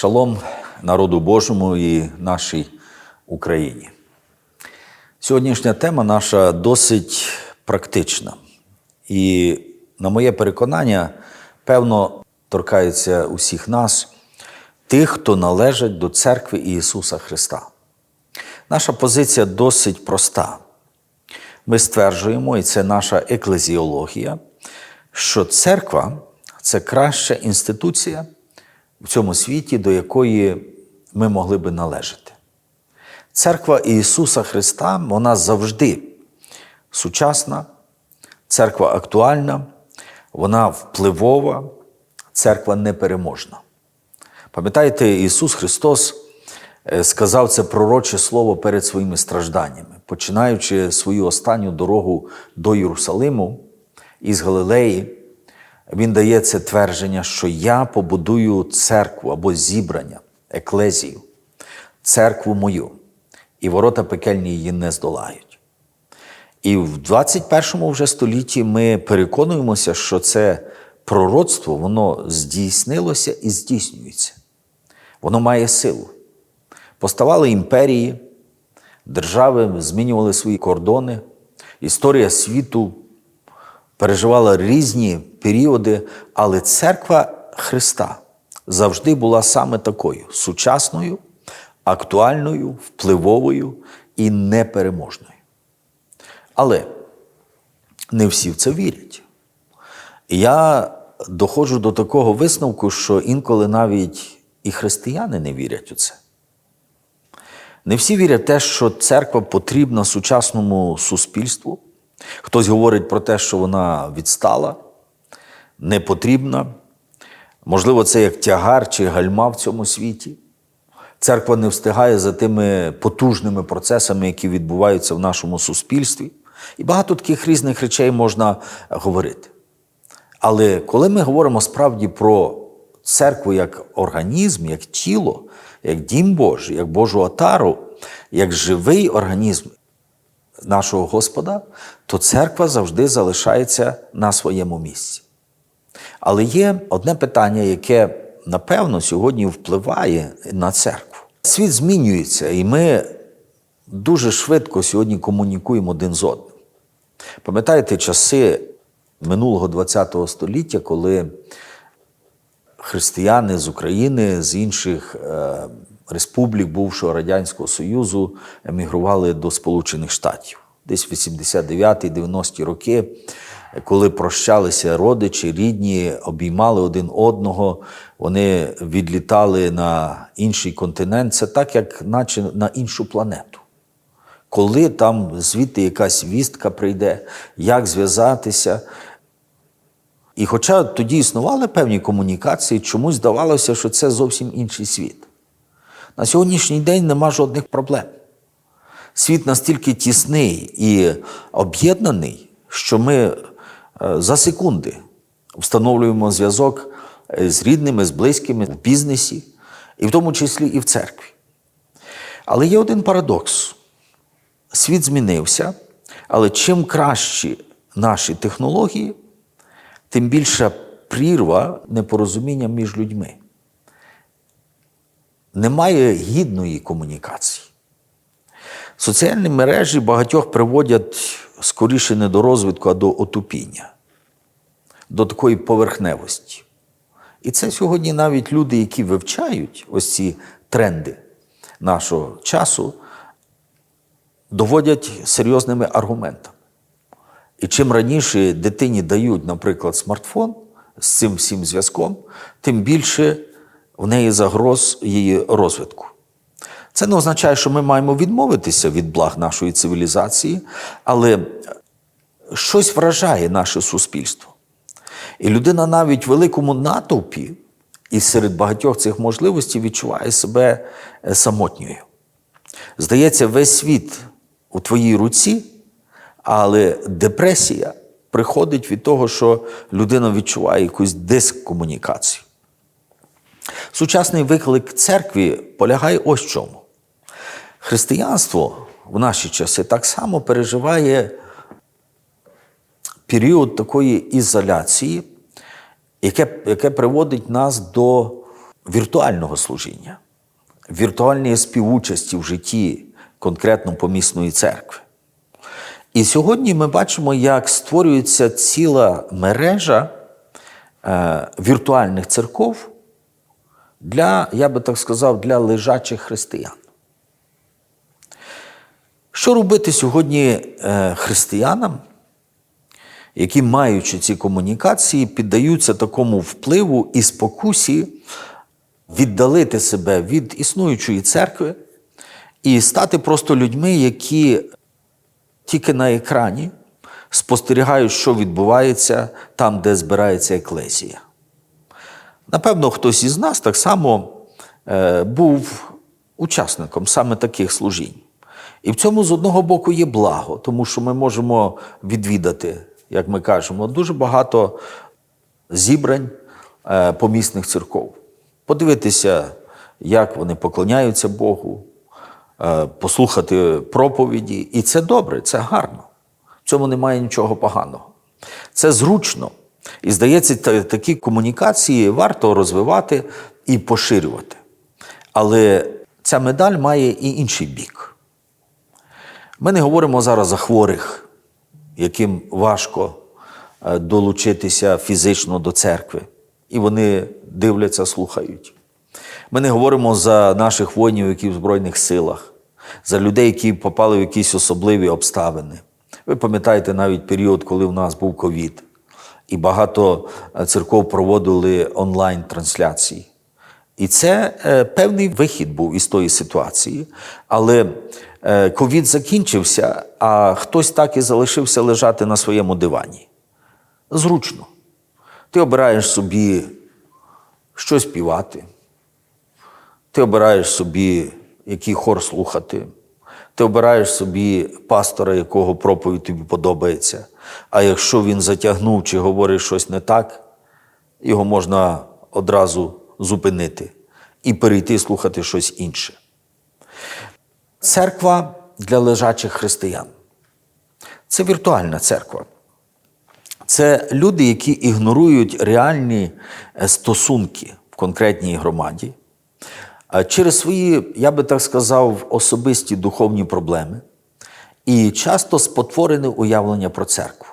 Шалом народу Божому і нашій Україні. Сьогоднішня тема наша досить практична. І, на моє переконання, певно, торкається усіх нас, тих, хто належить до церкви Ісуса Христа. Наша позиція досить проста. Ми стверджуємо, і це наша еклезіологія, що церква це краща інституція в цьому світі, до якої ми могли би належати. Церква Ісуса Христа, вона завжди сучасна, церква актуальна, вона впливова, церква непереможна. Пам'ятаєте, Ісус Христос е, сказав це пророче слово перед своїми стражданнями, починаючи свою останню дорогу до Єрусалиму із Галилеї. Він дає це твердження, що я побудую церкву або зібрання, еклезію, церкву мою, і ворота пекельні її не здолають. І в 21 вже столітті ми переконуємося, що це пророцтво, воно здійснилося і здійснюється. Воно має силу. Поставали імперії, держави змінювали свої кордони, історія світу переживала різні періоди, але церква Христа завжди була саме такою сучасною, актуальною, впливовою і непереможною. Але не всі в це вірять. Я доходжу до такого висновку, що інколи навіть і християни не вірять у це. Не всі вірять в те, що церква потрібна сучасному суспільству. Хтось говорить про те, що вона відстала, не потрібна. Можливо, це як тягар чи гальма в цьому світі. Церква не встигає за тими потужними процесами, які відбуваються в нашому суспільстві. І багато таких різних речей можна говорити. Але коли ми говоримо справді про церкву як організм, як тіло, як дім Божий, як Божу отару, як живий організм нашого Господа, то церква завжди залишається на своєму місці. Але є одне питання, яке, напевно, сьогодні впливає на церкву. Світ змінюється, і ми дуже швидко сьогодні комунікуємо один з одним. Пам'ятаєте часи минулого ХХ століття, коли християни з України, з інших е, республік бувшого Радянського Союзу емігрували до Сполучених Штатів. Десь 89-90-ті роки, коли прощалися родичі, рідні, обіймали один одного, вони відлітали на інший континент. Це так, як наче на іншу планету. Коли там звідти якась вістка прийде, як зв'язатися. І хоча тоді існували певні комунікації, чомусь здавалося, що це зовсім інший світ. На сьогоднішній день нема жодних проблем. Світ настільки тісний і об'єднаний, що ми е, за секунди встановлюємо зв'язок е, з рідними, з близькими в бізнесі, і в тому числі і в церкві. Але є один парадокс: світ змінився, але чим кращі наші технології, тим більша прірва непорозуміння між людьми. Немає гідної комунікації. Соціальні мережі багатьох приводять скоріше не до розвитку, а до отупіння, до такої поверхневості. І це сьогодні навіть люди, які вивчають ось ці тренди нашого часу, доводять серйозними аргументами. І чим раніше дитині дають, наприклад, смартфон з цим всім зв'язком, тим більше в неї загроз її розвитку. Це не означає, що ми маємо відмовитися від благ нашої цивілізації, але щось вражає наше суспільство. І людина навіть в великому натовпі і серед багатьох цих можливостей відчуває себе самотньою. Здається, весь світ у твоїй руці, але депресія приходить від того, що людина відчуває якусь дискомунікацію. Сучасний виклик церкві полягає ось в чому. Християнство в наші часи так само переживає період такої ізоляції, яке, яке приводить нас до віртуального служіння, віртуальної співучасті в житті конкретно помісної церкви. І сьогодні ми бачимо, як створюється ціла мережа е, віртуальних церков для, я би так сказав, для лежачих християн. Що робити сьогодні е, християнам, які, маючи ці комунікації, піддаються такому впливу і спокусі віддалити себе від існуючої церкви і стати просто людьми, які тільки на екрані спостерігають, що відбувається там, де збирається еклезія. Напевно, хтось із нас так само е, був учасником саме таких служінь. І в цьому з одного боку є благо, тому що ми можемо відвідати, як ми кажемо, дуже багато зібрань е, помісних церков. Подивитися, як вони поклоняються Богу, послухати проповіді. І це добре, це гарно. В цьому немає нічого поганого. Це зручно. І здається, такі комунікації варто розвивати і поширювати. Але ця медаль має і інший бік. Ми не говоримо зараз за хворих, яким важко е, долучитися фізично до церкви, і вони дивляться, слухають. Ми не говоримо за наших воїнів, які в Збройних силах, за людей, які попали в якісь особливі обставини. Ви пам'ятаєте навіть період, коли в нас був ковід, і багато е, церков проводили онлайн-трансляції. І це е, певний вихід був із тої ситуації. Але е, ковід закінчився, а хтось так і залишився лежати на своєму дивані. Зручно. Ти обираєш собі що співати, ти обираєш собі, який хор слухати, ти обираєш собі пастора, якого проповідь тобі подобається. А якщо він затягнув чи говорить щось не так, його можна одразу зупинити і перейти слухати щось інше. Церква для лежачих християн. Це віртуальна церква. Це люди, які ігнорують реальні е, стосунки в конкретній громаді через свої, я би так сказав, особисті духовні проблеми і часто спотворене уявлення про церкву.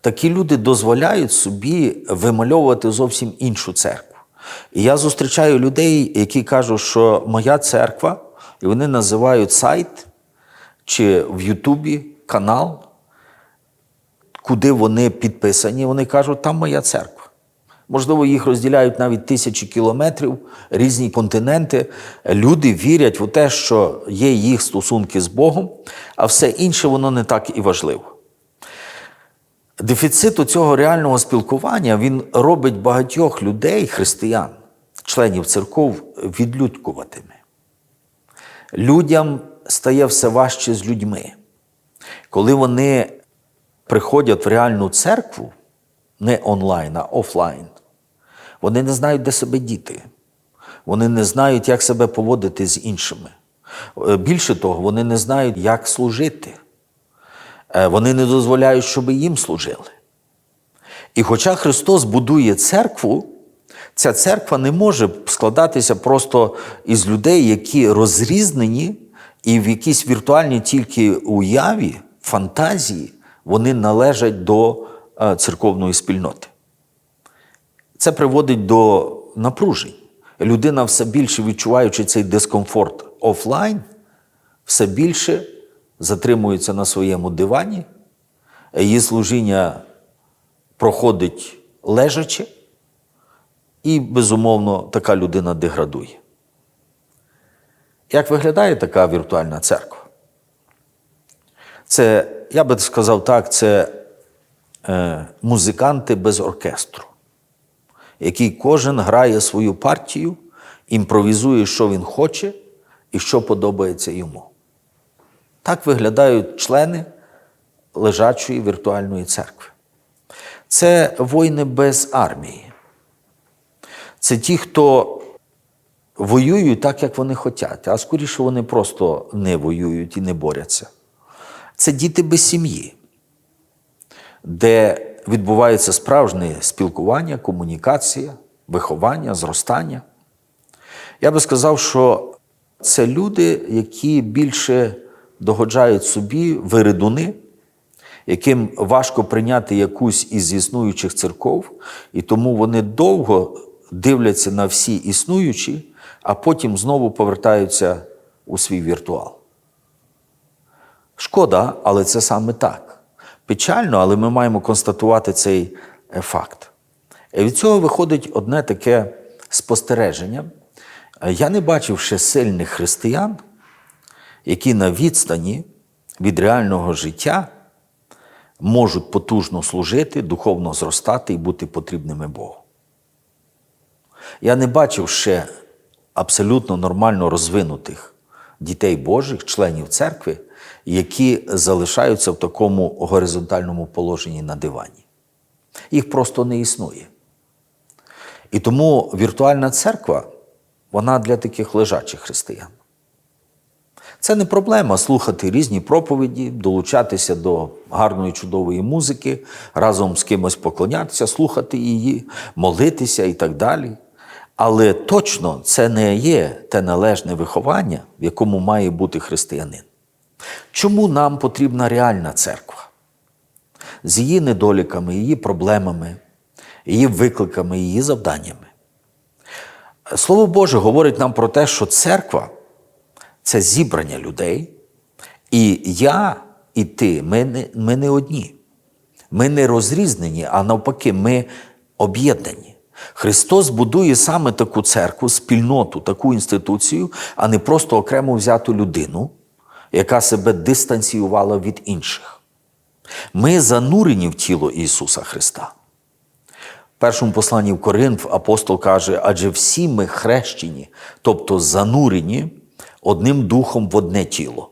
Такі люди дозволяють собі вимальовувати зовсім іншу церкву. І я зустрічаю людей, які кажуть, що моя церква, і вони називають сайт чи в Ютубі канал, куди вони підписані, вони кажуть, там моя церква. Можливо, їх розділяють навіть тисячі кілометрів, різні континенти. Люди вірять в те, що є їх стосунки з Богом, а все інше воно не так і важливо. Дефіцит цього реального спілкування він робить багатьох людей, християн, членів церков, відлюдкуватими. Людям стає все важче з людьми. Коли вони приходять в реальну церкву, не онлайн, а офлайн, вони не знають, де себе діти. Вони не знають, як себе поводити з іншими. Е, Більше того, вони не знають, як служити. Е, Вони не дозволяють, щоб їм служили. І хоча Христос будує церкву, ця церква не може складатися просто із людей, які розрізнені і в якійсь віртуальній тільки уяві, фантазії, вони належать до е, церковної спільноти. Це приводить до напружень. Людина все більше відчуваючи цей дискомфорт офлайн, все більше затримується на своєму дивані, її служіння проходить лежачи, і, безумовно, така людина деградує. Як виглядає така віртуальна церква? Це, я би сказав так, це е, музиканти без оркестру, який кожен грає свою партію, імпровізує, що він хоче і що подобається йому. Так виглядають члени лежачої віртуальної церкви. Це воїни без армії. Це ті, хто воюють так, як вони хочуть, а скоріше вони просто не воюють і не борються. Це діти без сім'ї, де відбувається справжнє спілкування, комунікація, виховання, зростання. Я би сказав, що це люди, які більше догоджають собі виридуни, яким важко прийняти якусь із існуючих церков, і тому вони довго дивляться на всі існуючі, а потім знову повертаються у свій віртуал. Шкода, але це саме так. Печально, але ми маємо констатувати цей е, факт. І від цього виходить одне таке спостереження. Я не бачив ще сильних християн, які на відстані від реального життя можуть потужно служити, духовно зростати і бути потрібними Богу. Я не бачив ще абсолютно нормально розвинутих дітей Божих, членів церкви, які залишаються в такому горизонтальному положенні на дивані. Їх просто не існує. І тому віртуальна церква, вона для таких лежачих християн. Це не проблема слухати різні проповіді, долучатися до гарної чудової музики, разом з кимось поклонятися, слухати її, молитися і так далі. Але точно це не є те належне виховання, в якому має бути християнин. Чому нам потрібна реальна церква? З її недоліками, її проблемами, її викликами, її завданнями. Слово Боже говорить нам про те, що церква це зібрання людей, і я і ти, ми не, ми не одні. Ми не розрізнені, а навпаки, ми об'єднані. Христос будує саме таку церкву, спільноту, таку інституцію, а не просто окремо взяту людину, яка себе дистанціювала від інших. Ми занурені в тіло Ісуса Христа. В першому посланні в Коринф апостол каже: адже всі ми хрещені, тобто занурені одним духом в одне тіло.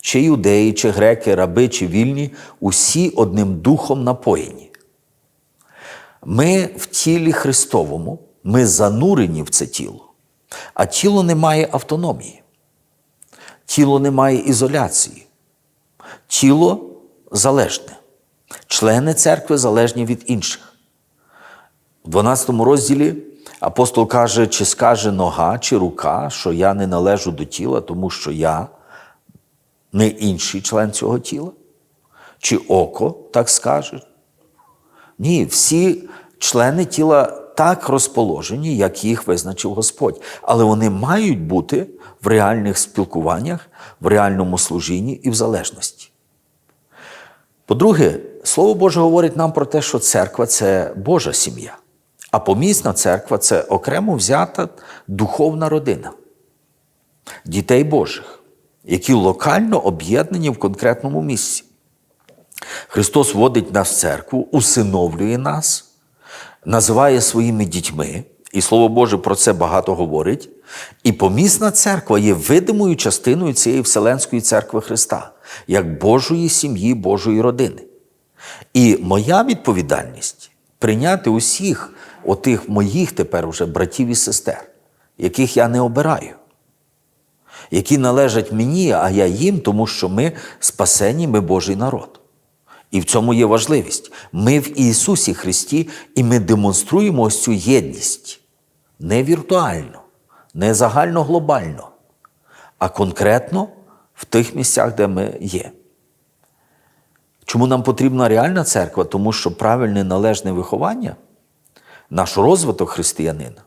Чи юдеї, чи греки, раби, чи вільні, усі одним духом напоєні. Ми в тілі Христовому, ми занурені в це тіло, а тіло не має автономії, тіло не має ізоляції, тіло залежне. Члени церкви залежні від інших. У 12 розділі апостол каже, чи скаже нога, чи рука, що я не належу до тіла, тому що я не інший член цього тіла? Чи око так скаже? Ні, всі члени тіла так розположені, як їх визначив Господь. Але вони мають бути в реальних спілкуваннях, в реальному служінні і в залежності. По-друге, Слово Боже говорить нам про те, що церква це Божа сім'я, а помісна церква це окремо взята духовна родина дітей Божих, які локально об'єднані в конкретному місці. Христос водить нас в церкву, усиновлює нас, називає своїми дітьми, і Слово Боже про це багато говорить. І помісна церква є видимою частиною цієї Вселенської церкви Христа, як Божої сім'ї, Божої родини. І моя відповідальність прийняти усіх отих моїх тепер уже братів і сестер, яких я не обираю, які належать мені, а я їм, тому що ми спасені, ми Божий народ. І в цьому є важливість. Ми в Ісусі Христі, і ми демонструємо ось цю єдність не віртуально, не загальноглобально, а конкретно в тих місцях, де ми є. Чому нам потрібна реальна церква? Тому що правильне належне виховання, наш розвиток християнина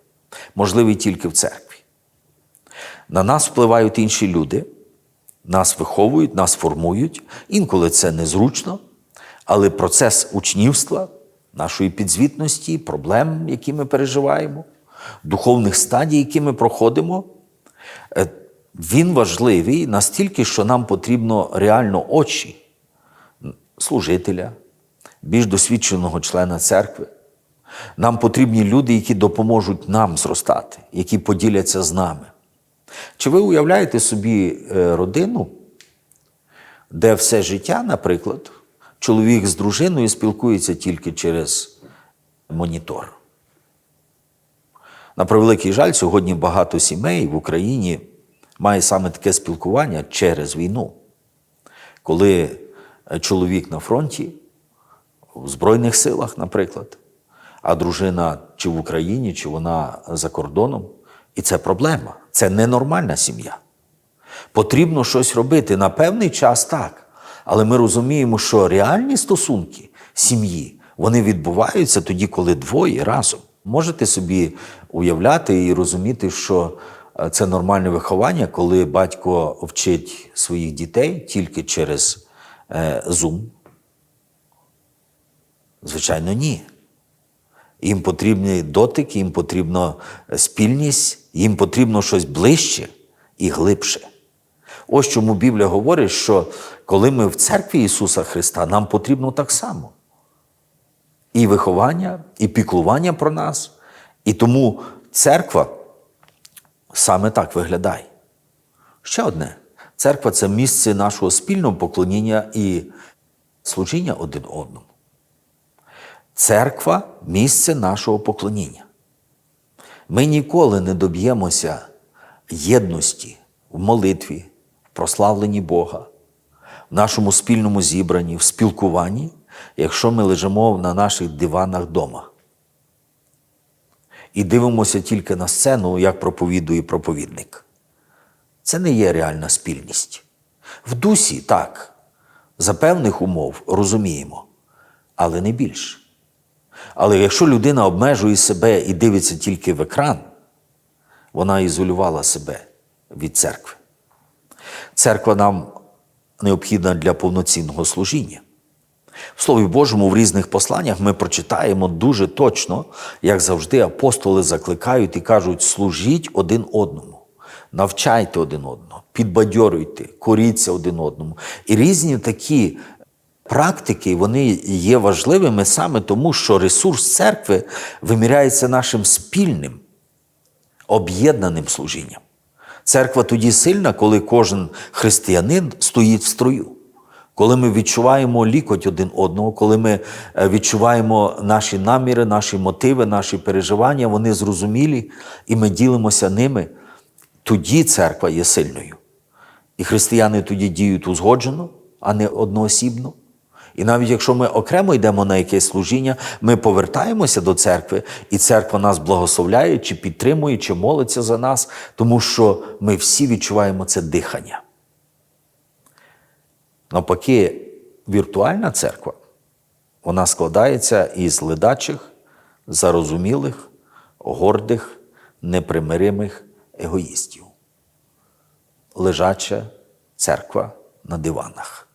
можливий тільки в церкві. На нас впливають інші люди, нас виховують, нас формують. Інколи це незручно, але процес учнівства, нашої підзвітності, проблем, які ми переживаємо, духовних стадій, які ми проходимо, е, він важливий настільки, що нам потрібно реально очі служителя, більш досвідченого члена церкви. Нам потрібні люди, які допоможуть нам зростати, які поділяться з нами. Чи ви уявляєте собі е, родину, де все життя, наприклад, чоловік з дружиною спілкується тільки через монітор? На превеликий жаль, сьогодні багато сімей в Україні має саме таке спілкування через війну, коли чоловік на фронті, в Збройних силах, наприклад, а дружина чи в Україні, чи вона за кордоном, І це проблема. Це ненормальна сім'я. Потрібно щось робити на певний час так. Але ми розуміємо, що реальні стосунки сім'ї вони відбуваються тоді, коли двоє разом. Можете собі уявляти і розуміти, що е, це нормальне виховання, коли батько вчить своїх дітей тільки через е, Zoom? Звичайно, ні. Їм потрібні дотики, їм потрібна спільність, їм потрібно щось ближче і глибше. Ось чому Біблія говорить, що коли ми в церкві Ісуса Христа, нам потрібно так само. І виховання, і піклування про нас. І тому церква саме так виглядає. Ще одне: церква це місце нашого спільного поклоніння і служіння один одному. Церква місце нашого поклоніння. Ми ніколи не доб'ємося єдності в молитві, прославленні Бога, в нашому спільному зібранні, в спілкуванні, якщо ми лежимо на наших диванах вдома. І дивимося тільки на сцену, як проповідує проповідник. Це не є реальна спільність. В дусі так, за певних умов розуміємо, але не більше. Але якщо людина обмежує себе і дивиться тільки в екран, вона ізолювала себе від церкви. Церква нам необхідна для повноцінного служіння. В Слові Божому в різних посланнях ми прочитаємо дуже точно, як завжди, апостоли закликають і кажуть: служіть один одному, навчайте один одного, підбадьорюйте, коріться один одному. І різні такі практики вони є важливими саме тому, що ресурс церкви виміряється нашим спільним, об'єднаним служінням. Церква тоді сильна, коли кожен християнин стоїть в строю. Коли ми відчуваємо лікоть один одного, коли ми е, відчуваємо наші наміри, наші мотиви, наші переживання, вони зрозумілі, і ми ділимося ними, тоді церква є сильною. І християни тоді діють узгоджено, а не одноосібно. І навіть якщо ми окремо йдемо на якесь служіння, ми повертаємося до церкви, і церква нас благословляє, чи підтримує, чи молиться за нас, тому що ми всі відчуваємо це дихання. Навпаки, віртуальна церква, вона складається із ледачих, зарозумілих, гордих, непримиримих егоїстів. Лежача церква на диванах.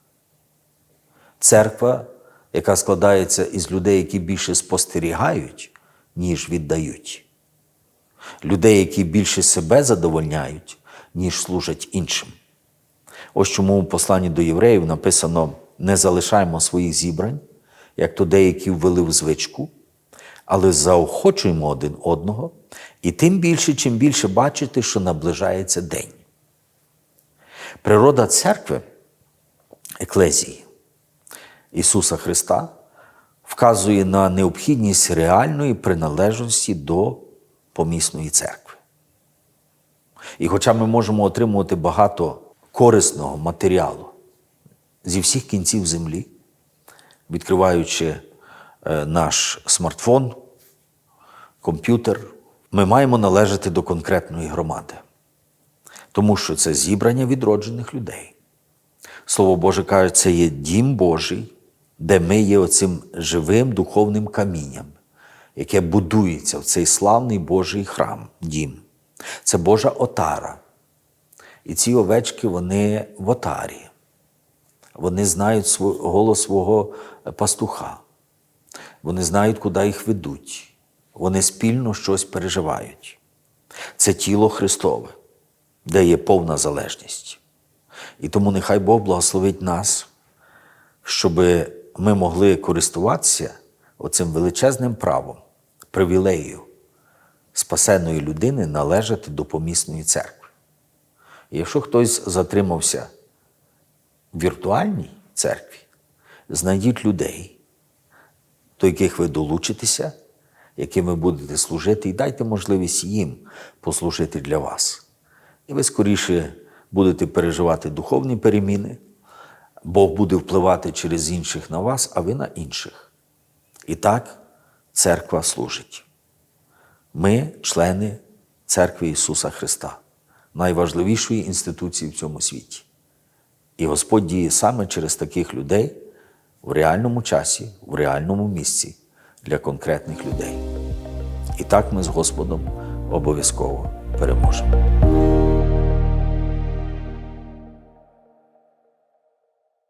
Церква, яка складається із людей, які більше спостерігають, ніж віддають. Людей, які більше себе задовольняють, ніж служать іншим. Ось чому у посланні до євреїв написано: не залишаємо своїх зібрань, як то деякі ввели в звичку, але заохочуємо один одного, і тим більше, чим більше бачити, що наближається день. Природа церкви, еклезії Ісуса Христа вказує на необхідність реальної приналежності до помісної церкви. І хоча ми можемо отримувати багато корисного матеріалу зі всіх кінців землі, відкриваючи е, наш смартфон, комп'ютер, ми маємо належати до конкретної громади, тому що це зібрання відроджених людей. Слово Боже каже, це є дім Божий, де ми є оцим живим духовним камінням, яке будується в цей славний Божий храм, дім. Це Божа отара. І ці овечки, вони в отарі. Вони знають голос свого пастуха. Вони знають, куди їх ведуть. Вони спільно щось переживають. Це тіло Христове, де є повна залежність. І тому нехай Бог благословить нас, щоб ми могли користуватися оцим величезним правом, привілеєю спасеної людини належати до помісної церкви. Якщо хтось затримався в віртуальній церкві, знайдіть людей, до яких ви долучитеся, яким ви будете служити, і дайте можливість їм послужити для вас. І ви скоріше будете переживати духовні переміни, Бог буде впливати через інших на вас, а ви на інших. І так церква служить. Ми члени церкви Ісуса Христа, найважливішої інституції в цьому світі. І Господь діє саме через таких людей в реальному часі, в реальному місці для конкретних людей. І так ми з Господом обов'язково переможемо.